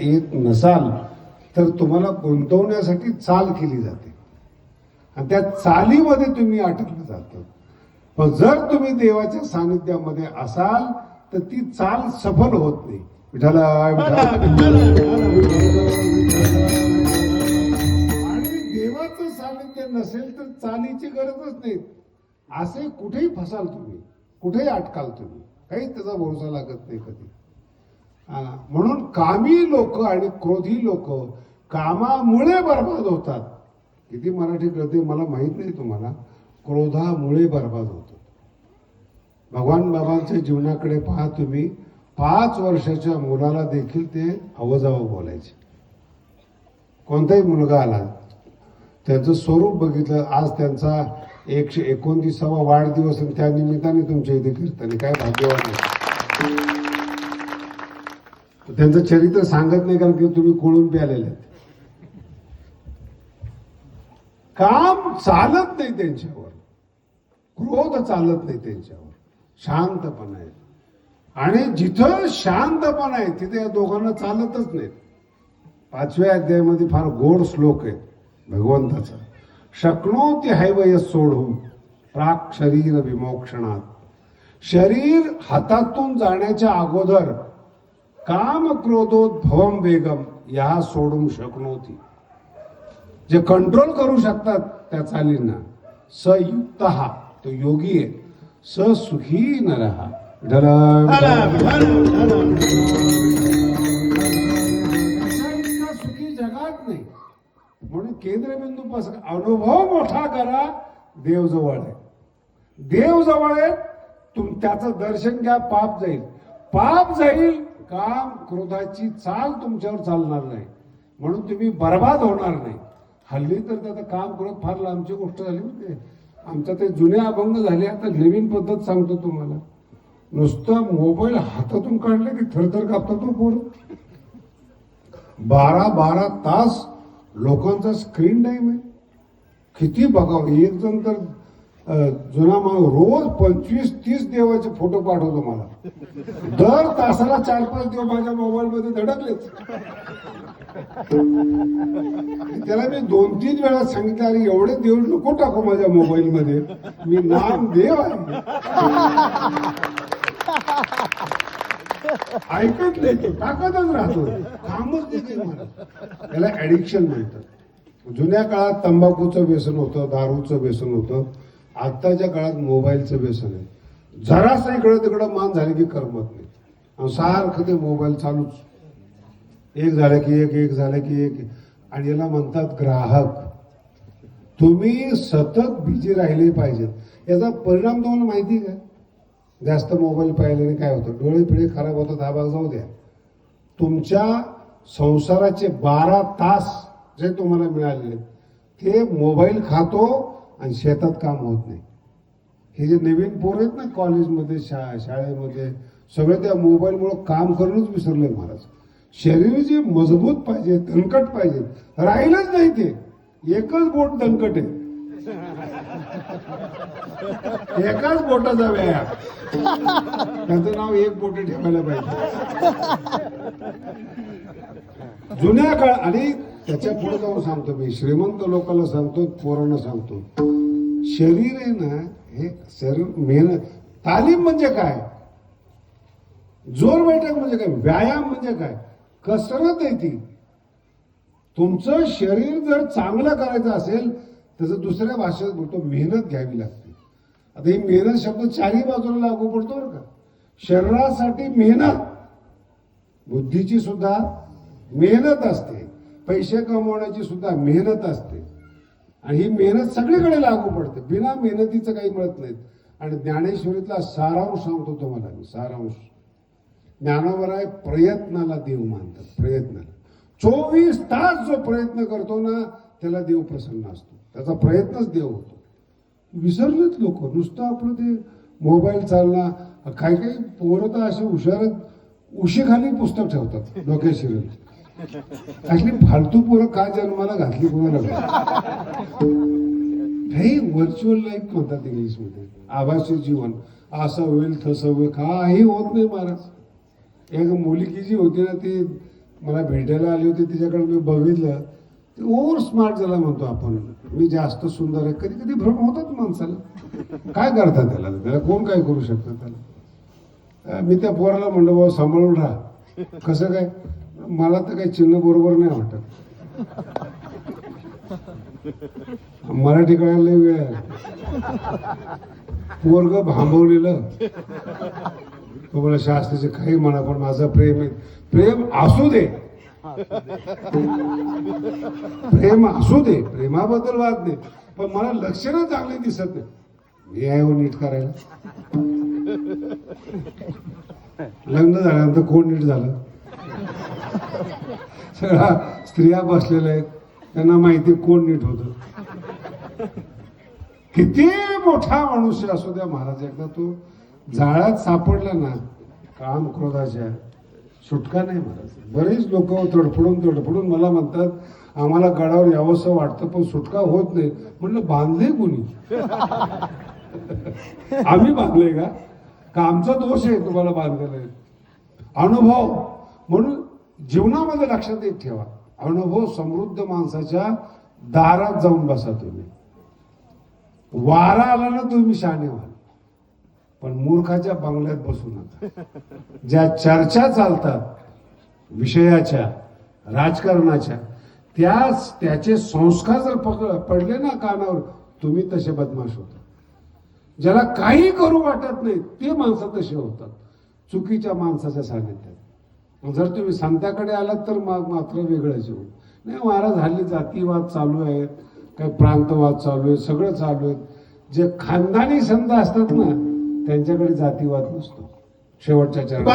येत नसाल तर तुम्हाला गुंतवण्यासाठी चाल केली जाते. आणि त्या चालीमध्ये तुम्ही अटकलं जातं. पण जर तुम्ही देवाच्या सानिध्यामध्ये असाल तर ती चाल सफल होत नाही. विठाला आणि देवाचं सानिध्य नसेल तर चालीची गरजच नाही. असे कुठेही फसाल तुम्ही कुठेही अटकाल तुम्ही काहीच त्याचा भरोसा लागत नाही कधी. म्हणून कामी लोक आणि क्रोधी लोक कामामुळे बर्बाद होतात. किती मराठी कळते मला माहीत नाही तुम्हाला. क्रोधामुळे बर्बाद होतो भगवान बाबांच्या जीवनाकडे पहा तुम्ही. पाच वर्षाच्या मुलाला देखील ते अवजावं बोलायचे. कोणताही मुलगा आला त्यांचं स्वरूप बघितलं आज त्यांचा एकशे एकोणतीसावा वाढदिवस आणि त्या निमित्ताने तुमच्या इथे कीर्तन काय भाग्यवान आहे. त्यांचं चरित्र सांगत नाही कारण की तुम्ही कोळून प्यालेले आहेत. काम चालत नाही त्यांच्यावर. क्रोध चालत नाही त्यांच्यावर. शांतपणा आहे. आणि जिथं शांतपणा आहे तिथे या दोघांना चालतच नाहीत. पाचव्या अध्यायामध्ये फार गोड श्लोक आहे भगवंताचा. शकणो ते हैवय सोडू प्राक शरीर विमोक्षणात. शरीर हातातून जाण्याच्या अगोदर काम क्रोधोद्भवम वेगम या सोडून शकनोती. जे कंट्रोल करू शकतात त्या चालींना सयुक्त हा तो योगी आहे. ससुखी नरहा इतका सुखी जगात नाही. म्हणून केंद्रबिंदू पासून अनुभव मोठा करा देव जवळ आहे. देव जवळ आहे तुम त्याचं दर्शन घ्या पाप जाईल. पाप जाईल काम क्रोधाची चाल तुमच्यावर चालणार नाही. म्हणून तुम्ही बर्बाद होणार नाही. हल्ली तर त्याचं काम क्रोध फार लांबची गोष्ट झाली होती आमच्या ते जुने अभंग झाले आता नवीन पद्धत सांगतो तुम्हाला. नुसतं मोबाईल हातातून काढले की थरथर कापता तो हो पोर. बारा बारा तास लोकांचा स्क्रीन टाईम आहे. किती बघावं? एक जण तर जुना माणूस रोज पंचवीस तीस देवाचे फोटो पाठवतो मला. दर तासाला चार पाच देव माझ्या मोबाईल मध्ये धडकलेच. त्याला मी दोन तीन वेळा सांगितलं अरे एवढे देव नको टाकू माझ्या मोबाईल मध्ये मी नाम देव आहे. ऐकत नाही तो टाकतच राहतो कामच नाही मला. त्याला ऍडिक्शन म्हणतात. जुन्या काळात तंबाखूचं व्यसन होतं दारूचं व्यसन होतं. आत्ताच्या काळात मोबाईलचं व्यसन आहे. जरासं इकडं तिकडं मान झाली की करमत नाही. सारखं ते मोबाईल चालूच. एक झालं की एक एक झालं की एक. आणि याला म्हणतात ग्राहक. तुम्ही सतत बिझी राहिले पाहिजेत. याचा परिणाम तुम्हाला माहिती आहे का? जास्त मोबाईल पाहिल्याने काय होतं? डोळे पिळे खराब होतात हा भाग जाऊ द्या. तुमच्या संसाराचे बारा तास जे तुम्हाला मिळालेले ते मोबाईल खातो आणि शेतात काम होत नाही. हे जे नवीन पोर आहेत ना कॉलेजमध्ये शा शाळेमध्ये सगळे त्या मोबाईलमुळे काम करूनच विसरले महाराज. शरीर जे मजबूत पाहिजे दणकट पाहिजे राहिलंच नाही ते. एकच बोट दणकट आहे. एकाच बोटाचा व्यायाम. त्याचं नाव एक बोट ठेवायला पाहिजे. जुन्या काळ आणि त्याच्या पुढे जाऊन सांगतो मी श्रीमंत लोकांना सांगतो पोरांना सांगतो. शरीर आहे ना हे शरीर मेहनत तालीम म्हणजे काय? जोर बैठक म्हणजे काय? व्यायाम म्हणजे काय? कसरत आहे ती. तुमचं शरीर जर चांगलं करायचं असेल त्याचं दुसऱ्या भाषेत बोलतो मेहनत घ्यावी लागते. आता ही मेहनत शब्द चारही बाजूला लागू पडतो बरं का. शरीरासाठी मेहनत. बुद्धीची सुद्धा मेहनत असते. पैसे कमवण्याची सुद्धा मेहनत असते. आणि ही मेहनत सगळीकडे लागू पडते. बिना मेहनतीचं काही मिळत नाहीत. आणि ज्ञानेश्वरीतला सारांश सांगतो तुम्हाला मी सारांश. ज्ञानावर आहे प्रयत्नाला देव मानतात प्रयत्नाला. चोवीस तास जो प्रयत्न करतो ना त्याला देव प्रसन्न असतो. त्याचा प्रयत्नच देव होतो. विसरलेत लोक. नुसतं आपलं ते मोबाईल चालला काही काही पोरं तर असे हुशार उशीखाली पुस्तक ठेवतात डोक्याशिरीला असली फालतू पोरं का जन्माला घातली कोणाला काही व्हर्च्युअल लाईफ म्हणतात इंग्लिशमध्ये. आभासी जीवन. असं होईल तसं होईल. काही होत नाही महाराज. एक मुलगी जी होती ना ती मला भेटायला आली होती तिच्याकडे मी बघितलं. ते ओव्हर स्मार्ट झाला म्हणतो आपण. मी जास्त सुंदर आहे. कधी कधी भ्रम होतात माणसाला. काय करतात त्याला? त्याला कोण काय करू शकतं त्याला? मी त्या पोराला म्हणलं बाबा सांभाळून राहा. कसं काय? मला तर काही चिन्ह बरोबर नाही वाटत. मराठी कळायला लय वेळ आहे. पोरग भांबवलेलं. तुम्हाला शास्त्राचे काही म्हणा पण माझं प्रेम आहे. प्रेम असू दे. प्रेम असू दे. प्रेमाबद्दल वाद नाही. पण मला लक्षणं चांगले दिसत नाही. मी आहे हो नीट करायला. लग्न झाल्यानंतर कोण नीट झालं? सगळ्या स्त्रिया बसलेल्या आहेत. त्यांना माहिती कोण नीट होत. किती मोठा मनुष्य असू द्या महाराज एकदा तो जाळ्यात सापडला ना काम क्रोधाच्या. सुटका नाही महाराज. बरेच लोक तडफडून तडफडून मला म्हणतात आम्हाला गडावर यावंसं वाटतं पण सुटका होत नाही. म्हणलं बांधले कोणी? आम्ही बांधले का? का आमचा दोष आहे तुम्हाला बांधलेला? आहे अनुभव. म्हणून जीवनामध्ये लक्षात येत ठेवा. अनुभव समृद्ध माणसाच्या दारात जाऊन बसा तुम्ही. वारा आला ना तुम्ही शाने व्हाल पण मूर्खाच्या बंगल्यात बसू नका. ज्या चर्चा चालतात विषयाच्या राजकारणाच्या त्याच त्याचे संस्कार जर पक- पडले ना कानावर तुम्ही तसे बदमाश होता. ज्याला काही करू वाटत नाही ते माणसं तसे होतात. चुकीच्या माणसाच्या सानिध्यात. जर तुम्ही संताकडे आलात तर मग मात्र वेगळंच येऊ नाही महाराज हल्ली जातीवाद चालू आहेत काही प्रांतवाद चालू आहे सगळं चालू आहे. जे खानदानी संत असतात ना त्यांच्याकडे जातीवाद नसतो. शेवटच्या चरणात.